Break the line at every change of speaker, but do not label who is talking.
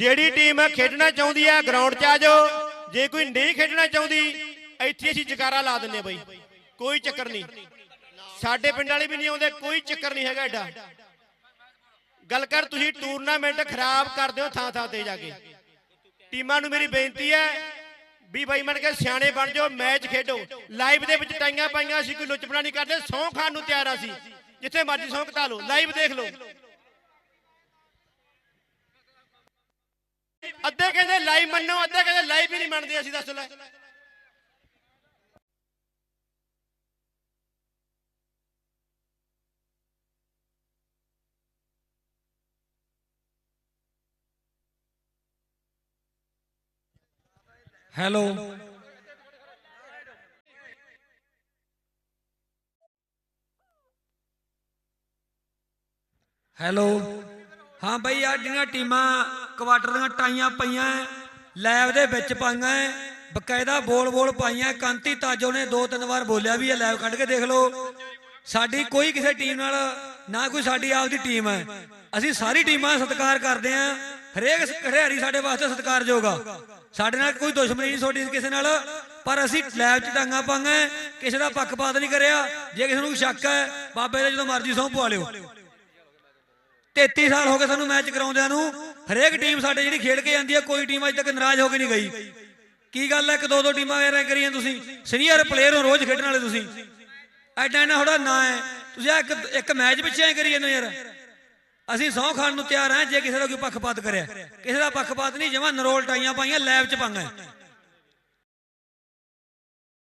ਜਿਹੜੀ ਟੀਮ ਖੇਡਣਾ ਚਾਹੁੰਦੀ ਹੈ ਗਰਾਊਂਡ 'ਚ ਆ ਜਾਓ। ਜੇ ਕੋਈ ਨਹੀਂ ਖੇਡਣਾ ਚਾਹੁੰਦੀ, ਇੱਥੇ ਅਸੀਂ ਜਕਾਰਾ ਲਾ ਦਿੰਨੇ ਬਈ। ਕੋਈ ਚੱਕਰ ਨਹੀਂ। ਸਾਡੇ ਪਿੰਡ ਵਾਲੇ ਵੀ ਨਹੀਂ ਆਉਂਦੇ, ਕੋਈ ਚੱਕਰ ਨਹੀਂ ਹੈਗਾ ਐਡਾ। ਗੱਲ ਕਰ, ਤੁਸੀਂ ਟੂਰਨਾਮੈਂਟ ਖਰਾਬ ਕਰਦੇ ਹੋ ਥਾਂ ਥਾਂ ਤੇ ਜਾ ਕੇ। ਟੀਮਾਂ ਨੂੰ ਮੇਰੀ ਬੇਨਤੀ ਹੈ ਵੀ ਬਾਈ ਮਨ ਕੇ ਸਿਆਣੇ ਬਣ ਜਾਓ, ਮੈਚ ਖੇਡੋ। ਲਾਈਵ ਦੇ ਵਿੱਚ ਟਾਈਆਂ ਪਾਈਆਂ ਅਸੀਂ ਕੋਈ ਲੁੱਚਪਣਾ ਨਹੀਂ ਕਰਦੇ ਸੌਂ ਖਾਣ ਨੂੰ ਤਿਆਰ ਆ ਸੀ ਜਿੱਥੇ ਮਰਜ਼ੀ ਸੌਂ ਘਟਾ ਲਓ ਲਾਈਵ ਦੇਖ ਲਓ। ਅੱਧੇ ਕਹਿੰਦੇ ਲਾਈਵ ਮੰਨੋ, ਅੱਧੇ ਕਹਿੰਦੇ ਲਾਈਵ ਹੀ ਨਹੀਂ ਮੰਨਦੇ, ਅਸੀਂ ਦੱਸ ਲੈ।
ਹੈਲੋ ਹੈਲੋ ਹਾਂ ਬਈ ਆ ਜਿਹੜੀਆਂ ਟੀਮਾਂ ਕੁਆਟਰ ਦੀਆਂ ਟਾਈਆਂ ਪਈਆਂ ਲੈਬ ਦੇ ਵਿੱਚ ਪਾਈਆਂ ਬਕਾਇਦਾ ਬੋਲ ਬੋਲ ਪਾਈਆਂ, ਕਾਂਤੀ ਤਾਜੋ ਨੇ ਦੋ ਤਿੰਨ ਵਾਰ ਬੋਲਿਆ ਵੀ ਇਹ ਲੈਬ ਕੱਢ ਕੇ ਦੇਖ ਲਓ। ਸਾਡੀ ਕੋਈ ਕਿਸੇ ਟੀਮ ਨਾਲ, ਨਾ ਕੋਈ ਸਾਡੀ ਆਪਦੀ ਟੀਮ ਹੈ ਅਸੀਂ ਸਾਰੀ ਟੀਮਾਂ ਸਤਿਕਾਰ ਕਰਦੇ ਆਂ, ਹਰੇਕ ਖਿਡਾਰੀ ਸਾਡੇ ਵਾਸਤੇ ਸਤਿਕਾਰਯੋਗ ਆ। ਸਾਡੇ ਨਾਲ ਕੋਈ ਦੁਸ਼ਮਣੀ ਨਹੀਂ ਤੁਹਾਡੀ ਕਿਸੇ ਨਾਲ, ਪਰ ਅਸੀਂ ਲੈਬ 'ਚ ਟਾਂਗਾ ਪਾਂਗੇ ਕਿਸੇ ਦਾ ਪੱਖਪਾਤ ਨਹੀਂ ਕਰਿਆ, ਜੇ ਕਿਸੇ ਨੂੰ ਸ਼ੱਕ ਹੈ ਬਾਬੇ ਦੇ ਜਦੋਂ ਮਰਜ਼ੀ ਸਹੁੰ ਪਵਾ ਲਿਓ। 33 ਸਾਲ ਹੋ ਗਏ ਸਾਨੂੰ ਮੈਚ ਕਰਾਉਂਦਿਆਂ ਨੂੰ ਹਰੇਕ ਟੀਮ ਸਾਡੇ ਜਿਹੜੀ ਖੇਡ ਕੇ ਜਾਂਦੀ ਹੈ, ਕੋਈ ਟੀਮ ਅਜੇ ਤੱਕ ਨਾਰਾਜ਼ ਹੋ ਕੇ ਨਹੀਂ ਗਈ। ਕੀ ਗੱਲ ਹੈ? ਇੱਕ ਦੋ ਦੋ ਟੀਮਾਂ ਵੇਰਾਂ ਕਰੀਆਂ ਤੁਸੀਂ। ਸੀਨੀਅਰ ਪਲੇਅਰ ਹੋ, ਰੋਜ਼ ਖੇਡਣ ਵਾਲੇ ਤੁਸੀਂ। ਐਡਾ ਇਹਨਾਂ ਥੋੜਾ ਨਾਂ ਹੈ। ਤੁਸੀਂ ਆਹ ਇੱਕ ਇੱਕ ਮੈਚ ਪਿੱਛੇ ਐ ਕਰੀ ਜਾਂਦੇ ਯਾਰ। ਅਸੀਂ ਸਹੁੰ ਖਾਣ ਨੂੰ ਤਿਆਰ ਹਾਂ, ਜੇ ਕਿਸੇ ਦਾ ਕੋਈ ਪੱਖਪਾਤ ਕਰਿਆ। ਕਿਸੇ ਦਾ ਪੱਖਪਾਤ ਨਹੀਂ ਜਿਵੇਂ ਨਰੋਲ ਟਾਈਆਂ ਪਾਈਆਂ, ਲੈਬ 'ਚ ਪਾਂਗਾ